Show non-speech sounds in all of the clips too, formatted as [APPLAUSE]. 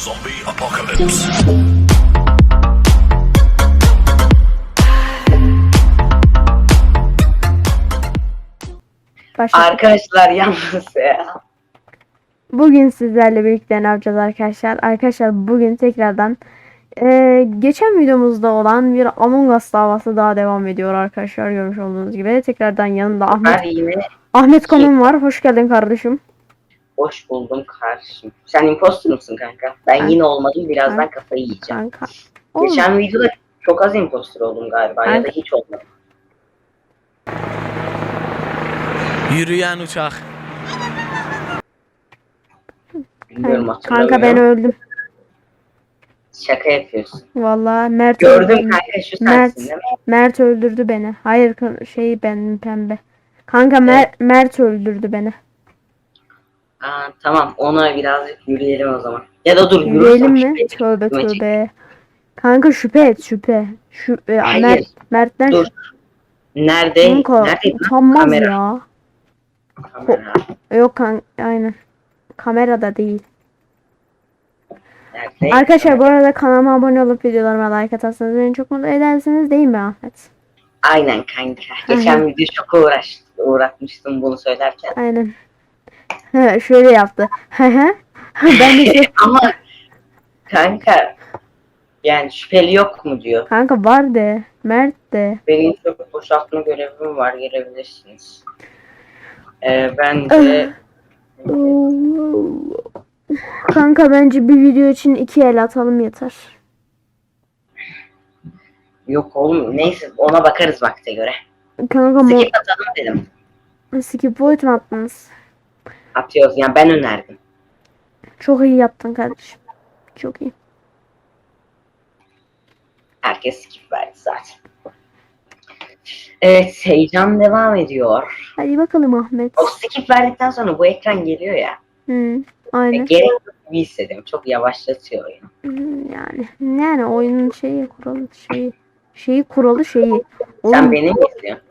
Zombie apocalypse. Başla. Arkadaşlar yalnız ya. Bugün sizlerle birlikte ne yapacağız arkadaşlar? Arkadaşlar bugün tekrardan eee, geçen videomuzda olan bir Among Us davası daha devam ediyor arkadaşlar görmüş olduğunuz gibi. Tekrardan yanında Ben Ahmet yine Ahmet konum var. Hoş geldin kardeşim. Hoş buldum kardeşim. Sen imposter mısın kanka? Ben Ben- yine olmadım. Birazdan Ben- kafayı yiyeceğim. Kanka. Oğlum, Geçen videoda çok az imposter oldum galiba ya da Kanka. hiç olmadım. Yürüyen uçak. Bilmiyorum kanka, kanka ben öldüm. Şaka yapıyorsun. Vallahi Mert Gördüm öldürdü. kanka şu Mert, sensin değil mi? Mert öldürdü beni. Hayır şey ben pembe. Kanka Mer Mert öldürdü beni. Aa, tamam ona birazcık yürüyelim o zaman. Ya da dur Yürüyelim yürürsem mi? şüpheli. Tövbe çek. tövbe. Kanka şüphe et şüphe. Şu, e, Hayır. Mert, Mert'ten Dur. Nerede? Kanka Nerede? utanmaz Kamera. ya. Kamera. Yok kan aynen. Kamerada değil. Nerede? Arkadaşlar bu arada kanalıma abone olup videolarıma like atarsanız beni çok mutlu edersiniz değil mi Ahmet? Aynen kanka. Geçen video çok uğraş, uğratmıştım bunu söylerken. Aynen. Şöyle yaptı. Ben de şey, [LAUGHS] Ama kanka yani şüpheli yok mu diyor. kanka var de. Mert de. Benim çok boşaltma görevim var gelebilirsiniz. Ee, ben de Kanka bence bir video için iki el atalım yeter. yok oğlum neyse ona bakarız vakte göre. Kanka Skip atalım dedim. skip void mi attınız? Atıyoruz yani ben önerdim. Çok iyi yaptın kardeşim. Çok iyi. Herkes skip verdi zaten. Evet heyecan devam ediyor. Hadi bakalım Ahmet. O skip verdikten sonra bu ekran geliyor ya. Hı, E, aynen. gerek yok gibi hissediyorum. Çok yavaşlatıyor oyunu. Hı, Yani yani oyunun şeyi kuralı şeyi şeyi kuralı şeyi. Sen Oğlum beni mi izliyorsun?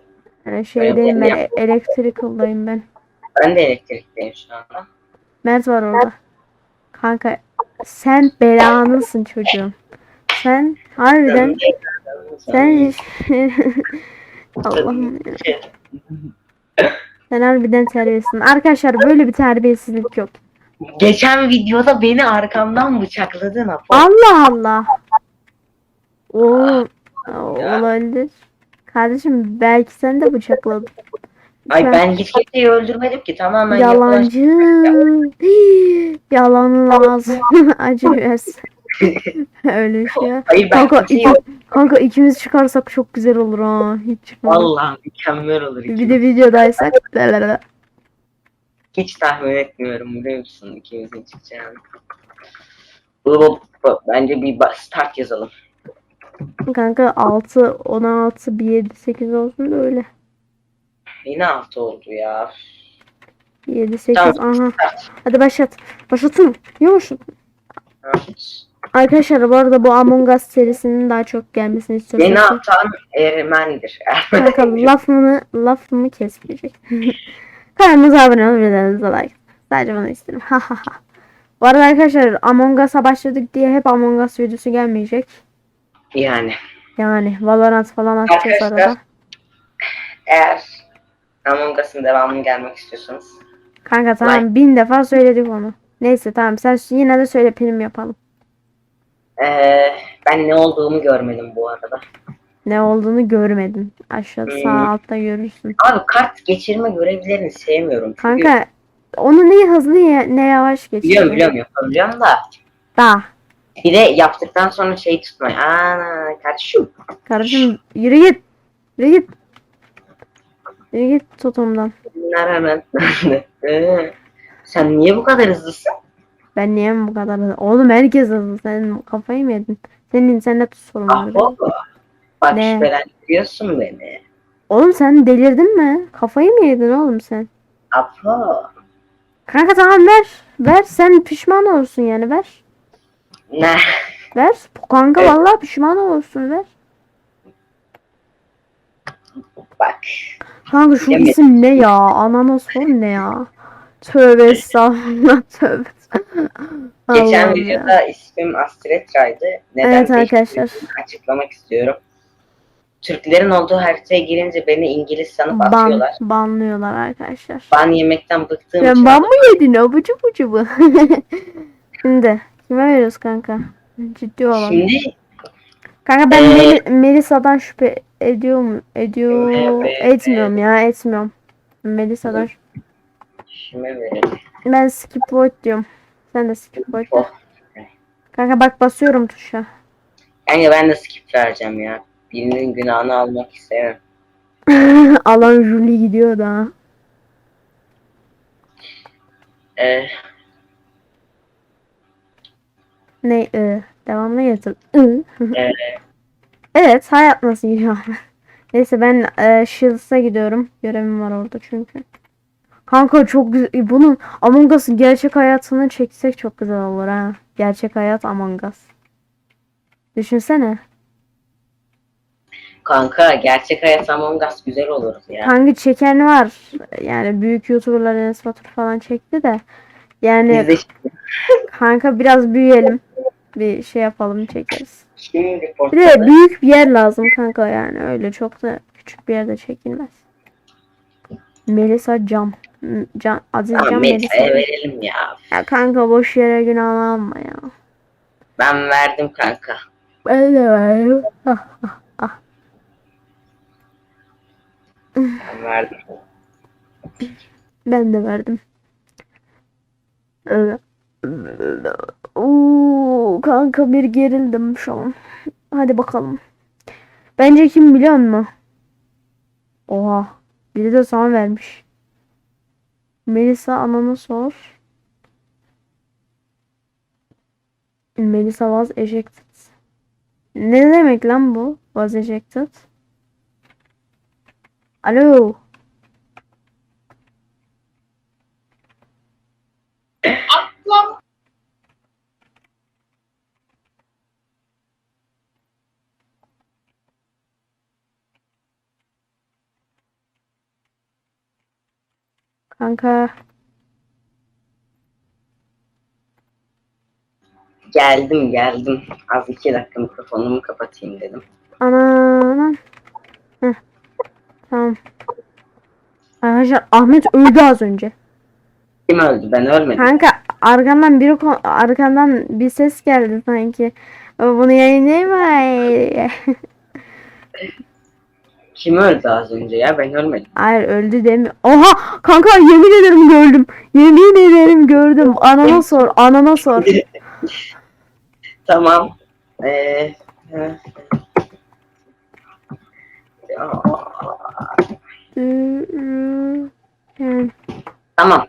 yani şeydeyim Benim- ben electrical'dayım ben. Ben de elektrikteyim şu anda. Mert var orada. Kanka sen belanısın çocuğum. Sen harbiden sen [LAUGHS] Allah'ım ya. Sen harbiden terbiyesizsin. Arkadaşlar böyle bir terbiyesizlik yok. Geçen videoda beni arkamdan bıçakladın Apo. Allah Allah. O olabilir. Kardeşim belki sen de bıçakladın. Ay Lütfen. ben hiç kimseyi öldürmedim ki tamamen Yalancı. Yalanın ağzı [LAUGHS] acı versin. [LAUGHS] Öyle bir şey. Hayır ben Kanka, kimseyi iki, kanka ikimiz çıkarsak çok güzel olur ha. Hiç çıkmadı. Vallahi mükemmel olur. Bir ikimiz. de videodaysak. Hiç tahmin etmiyorum biliyor musun ikimizin çıkacağını. Bence bir start yazalım. Kanka 6, 16, 1, 7, 8 olsun da öyle. Yine altı oldu ya. 7, 8, Tamam. aha. Hadi başlat. Başlatın. Yavaş. Evet. Arkadaşlar bu arada bu Among Us serisinin daha çok gelmesini Beni istiyorsanız atan Ermenidir. kanka lafımı lafımı kesmeyecek. [LAUGHS] Kanalımıza abone olun videolarınızı like. Sadece bunu isterim. Ha ha ha. Bu arada arkadaşlar Among Us'a başladık diye hep Among Us videosu gelmeyecek. yani. Yani Valorant falan atacağız Arkadaşlar, arada. Eğer Among Us'ın devamını gelmek istiyorsanız Kanka tamam bin defa söyledik onu. Neyse tamam sen yine de söyle prim yapalım. Ee, ben ne olduğumu görmedim bu arada. Ne olduğunu görmedin. Aşağıda Hmm. sağ altta görürsün. Abi kart geçirme görevlerini sevmiyorum. Çünkü Kanka onu ne hızlı ne yavaş geçiyor. biliyorum biliyorum yapabileceğim da Da. bir de yaptıktan sonra şey tutmayın. Ana kardeşim. Kardeşim yürü git. Yürü git. Yürü git tutumdan. Naranın. Ee, Sen niye bu kadar hızlısın? Ben niye bu kadar hızlı? Oğlum herkes hızlı. Sen kafayı mı yedin? Senin internet sorunları. Apo. Bak Ne? şüphelendiriyorsun beni. Oğlum sen delirdin mi? Kafayı mı yedin oğlum sen? Apo. Kanka tamam ver. Ver sen pişman olursun yani ver. Ne? Ver. Kanka Evet. vallahi pişman olursun ver. Bak. Kanka şu Yemin- isim ne ya? Ananas falan ne ya? Tövbe estağfurullah [LAUGHS] tövbe. Geçen Allah'ım ya. videoda ismim Astretra'ydı. Neden Evet arkadaşlar. açıklamak istiyorum. Türklerin olduğu haritaya girince beni İngiliz sanıp Ban, atıyorlar. banlıyorlar arkadaşlar. Ban yemekten bıktığım Sen için ban mı yedin abucu bucu bu? [LAUGHS] Şimdi kime veriyoruz kanka? Ciddi olalım. Şimdi Kanka ben Ee, Mel- Melisa'dan şüphe ediyorum. Ediyor. Etmiyorum ya etmiyorum. Melisa'dan şüphe- verelim? Ben skip void diyorum. Sen de skip void de. Oh. Kanka bak basıyorum tuşa. Yani ben de skip vereceğim ya. Birinin günahını almak istemem. [LAUGHS] Alan Julie gidiyor da. Ee, Ne ı? Devamlı getir. I. e, Evet hayat nasıl gidiyor? Neyse ben e, Shields'a gidiyorum. Görevim var orada çünkü. Kanka çok güzel. Bunun Among Us'ın gerçek hayatını çeksek çok güzel olur ha. Gerçek hayat Among Us. Düşünsene. kanka gerçek hayat Among Us güzel olur ya. Kanka çeken var. Yani büyük YouTuber'lar Enes Batur falan çekti de. Yani kanka biraz büyüyelim. Bir şey yapalım çekeriz. şimdi Bir de büyük bir yer lazım kanka yani. Öyle çok da küçük bir yerde çekilmez. Melisa Cam. Can, Aziz Tamam Can Melisa. Melisa'ya verelim ya. Ya kanka boş yere günah alma ya. Ben verdim kanka. Ben de. Ah, Ben verdim. Ben de verdim. Öyle. Oo, kanka bir gerildim şu an. Hadi bakalım. Bence kim biliyor musun? Oha. Biri de sana vermiş. Melisa ananı sor. Melisa was ejected. Ne demek lan bu? Was ejected. Alo. Kanka. Geldim geldim. Az iki dakika mikrofonumu kapatayım dedim. Ana. Heh. Tamam. Arkadaşlar Ahmet öldü az önce. Kim öldü? Ben ölmedim. Kanka arkandan biri arkandan bir ses geldi sanki. Bunu yayınlayayım. [LAUGHS] Kim öldü az önce ya? Ben ölmedim. Hayır öldü demi. Oha kanka yemin ederim gördüm. Yemin ederim gördüm. Anana sor. Anana sor. [LAUGHS] Tamam. Ee, hı. tamam.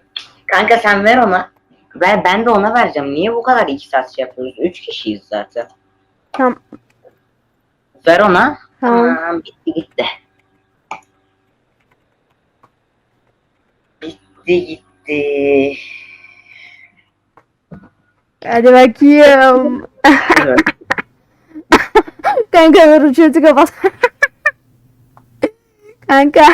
Kanka sen ver ona. Ver, ben de ona vereceğim. Niye bu kadar iki saat şey yapıyoruz? Üç kişiyiz zaten. Tamam. Ver ona. Tamam. Bitti gitti. Bitti gitti. Hadi bakayım. [LAUGHS] Kanka ver chat'i kapat. Kanka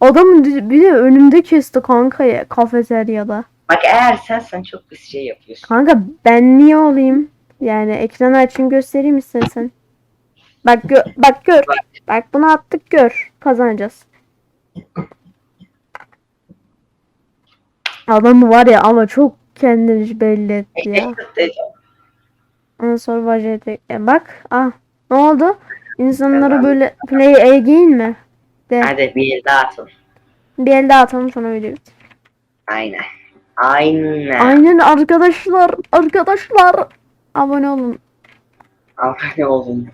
adamın bir de önümde kesti kanka ya, kafeteryada. Bak eğer sen sen çok bir şey yapıyorsun. Kanka ben niye olayım? Yani ekranı açayım göstereyim istersen. Bak gö- bak gör. Bak bunu attık gör. Kazanacağız. Adam var ya ama çok kendini belli etti ya. Ondan sonra vajete. E bak ah ne oldu? İnsanları böyle play again mi? De Hadi bir el daha atalım. bir el daha atalım sonra video bit. Aynen. Aynen. Aynen arkadaşlar arkadaşlar abone olun. Abone olun.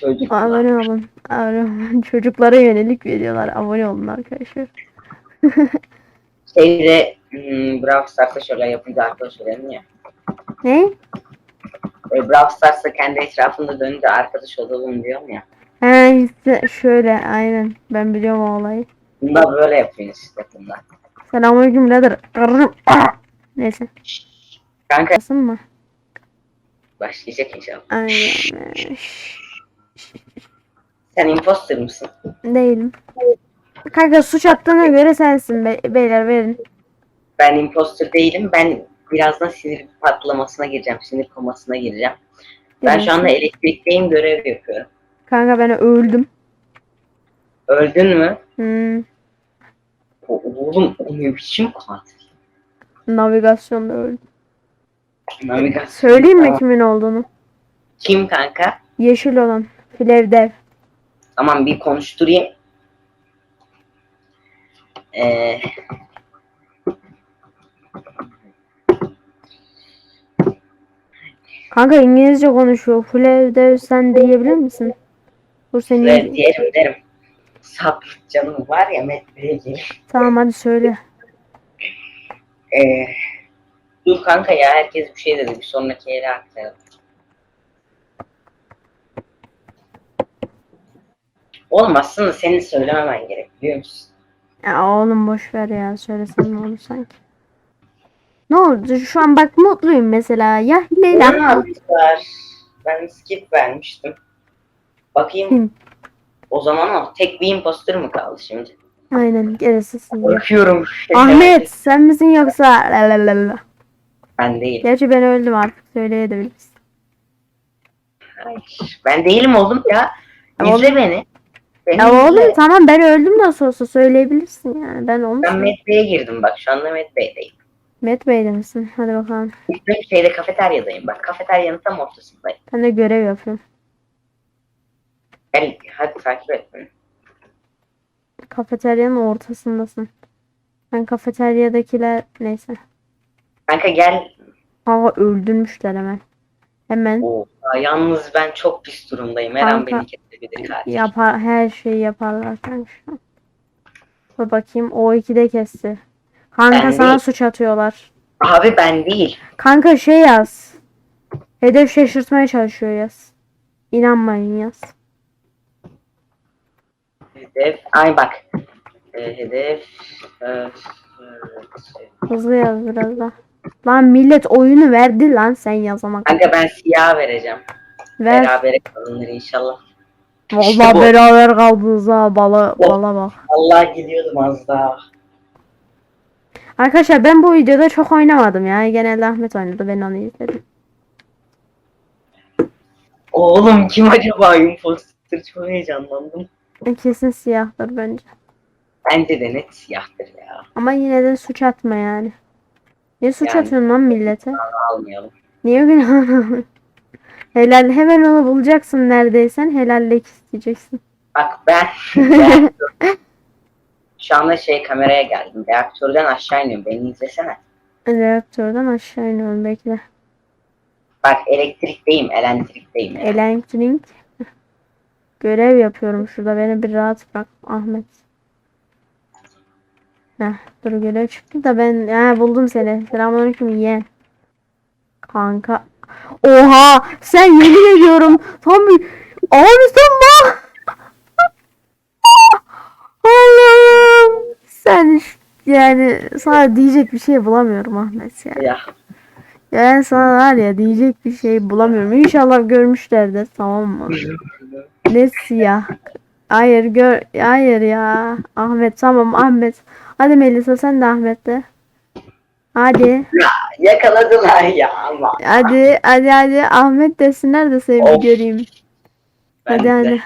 Çocuklar. Abone olun. Abone olun. [LAUGHS] Çocuklara yönelik videolar. Abone olun arkadaşlar. [LAUGHS] Şeyde hmm, Brawl Stars'ta şöyle yapınca arkadaş ya. Ne? Böyle Brawl Stars'ta kendi etrafında dönünce arkadaş olalım diyorum ya. He işte şöyle aynen. Ben biliyorum o olayı. Bunda böyle yapıyoruz işte bunda. Selamünaleyküm birader. Kırırım. Ah! Neyse. Kanka Basın mı? başlayacak inşallah. Aynen. Sen imposter mısın? Değilim. Kanka suç attığına göre sensin be- beyler verin. Ben imposter değilim. Ben birazdan sinir patlamasına gireceğim. Sinir komasına gireceğim. Ben şu anda elektrikteyim görev yapıyorum. Kanka ben öldüm. Öldün mü? Hmm, O- Oğlum o ne biçim katil? navigasyonda öldüm. Navigasyon. Söyleyeyim mi kimin olduğunu? Kim kanka? Yeşil olan. Flevdev. Tamam bir konuşturayım. Ee, Kanka İngilizce konuşuyor. Flevdev sen diyebilir misin? Dur seni. ve diyelim derim. Sabır canım var ya metreye gelir. Tamam hadi söyle. Ee, dur kanka ya herkes bir şey dedi. Bir sonraki yere aktaralım. Oğlum aslında senin söylememen gerek biliyor musun? Ya oğlum boş ver ya. Söylesen ne olur sanki. Ne oldu? Şu an bak mutluyum mesela. Ya Ne yaptılar? Ben skip vermiştim. Bakayım. Kim? O zaman o. Tek bir imposter mı kaldı şimdi? Aynen gerisi sizde. Bakıyorum. Ahmet sen misin yoksa? Lalalala. Ben değil. Gerçi ben öldüm artık. Söyleyebiliriz. Hayır. Ben değilim oğlum ya. İzle oğlum- beni. Beni Ya izle. oğlum tamam ben öldüm nasıl olsa söyleyebilirsin yani. Ben onu Ben Medbay'e girdim bak. Şu anda Medbay'deyim. Met Bey'de misin? Hadi bakalım. Bir şeyde kafeteryadayım bak. Kafeteryanın tam ortasındayım. Ben de görev yapıyorum. Gel hadi takip et beni. Kafeteryanın ortasındasın. Ben kafeteryadakiler neyse. Kanka gel. Aa öldürmüşler hemen. Hemen Oo, yalnız ben çok pis durumdayım. Her an Kanka, beni kesebilir katil. yapar her şeyi yaparlar kanka. Dur bakayım o iki de kesti. Kanka Ben sana değil. suç atıyorlar. Abi ben değil. Kanka şey yaz. Hedef şaşırtmaya çalışıyor yaz. İnanmayın yaz. Hedef. Ay bak. Ee, hedef. e, e, Hızlı yaz biraz da. Lan millet oyunu verdi lan sen yazama. Kanka ben siyah vereceğim. Ver. Berabere kalınır inşallah. Vallahi İşte bu. beraber kaldınız ha bala, O- bala bak. Allah gidiyordum az daha. Arkadaşlar ben bu videoda çok oynamadım ya. Genelde Ahmet oynadı ben onu izledim. Oğlum kim acaba imposter? Çok heyecanlandım. Kesin siyahtır bence. Bence de net siyahtır ya. Ama yine de suç atma yani. Niye suç Yani- atıyorsun lan millete? Almayalım. Niye günah? Helal hemen onu bulacaksın neredeysen helallik isteyeceksin. Bak ben [LAUGHS] şu anda şey kameraya geldim. Reaktörden aşağı iniyorum. Beni izlesene. Reaktörden aşağı iniyorum bekle. Bak elektrikteyim. Elektrikteyim. ya. Elektrik. Görev yapıyorum şurada beni bir rahat bırak Ahmet. Heh, dur görev çıktı da ben ha, buldum seni. Selamünaleyküm yeğen. Kanka. Oha sen yemin ediyorum tam bir abi sen bak. Allah'ım. Sen yani sana diyecek bir şey bulamıyorum Ahmet ya. Ya. Yani sana var ya diyecek bir şey bulamıyorum. İnşallah görmüşlerdir tamam mı? [LAUGHS] Ne siyah. Hayır gör hayır ya. Ahmet tamam Ahmet. Hadi Melisa sen de Ahmet de. Hadi. Yakaladılar ya ama. Hadi hadi hadi Ahmet desinler de seni bir göreyim. Ben Hadi de. hadi.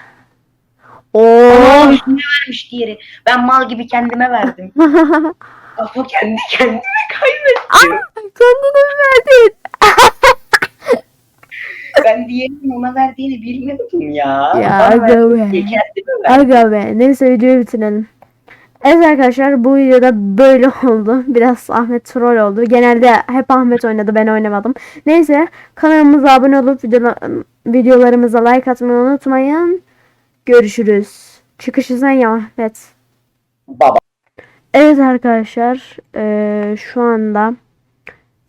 Aa, Oo. üstüne vermiş diğeri. Ben mal gibi kendime verdim. [LAUGHS] Kafa kendi kendime kaybettim. Kendine mi verdin? [LAUGHS] ben diğerinin ona verdiğini bilmiyordum ya. Ya Bana aga be. diye kendime verdim. Aga be. Neyse videoyu bitirelim. Evet arkadaşlar bu videoda böyle [LAUGHS] oldu. Biraz Ahmet troll oldu. Genelde hep Ahmet oynadı ben oynamadım. Neyse kanalımıza abone olup videola- videolarımıza like atmayı unutmayın. Görüşürüz. Çıkışı sen ya Ahmet. Baba. Evet arkadaşlar eee, şu anda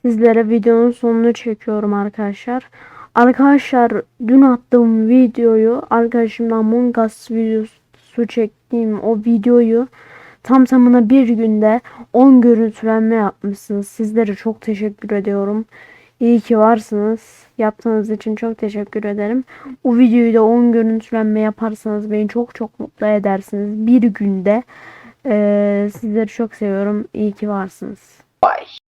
sizlere videonun sonunu çekiyorum arkadaşlar. Arkadaşlar dün attığım videoyu arkadaşımla Among Us videosu çektiğim o videoyu tam tamına bir günde 10 görüntülenme yapmışsınız. Sizlere çok teşekkür ediyorum. İyi ki varsınız. Yaptığınız için çok teşekkür ederim. Bu videoyu da 10 görüntülenme yaparsanız beni çok çok mutlu edersiniz. Bir günde. Ee, sizleri çok seviyorum. İyi ki varsınız. Bye.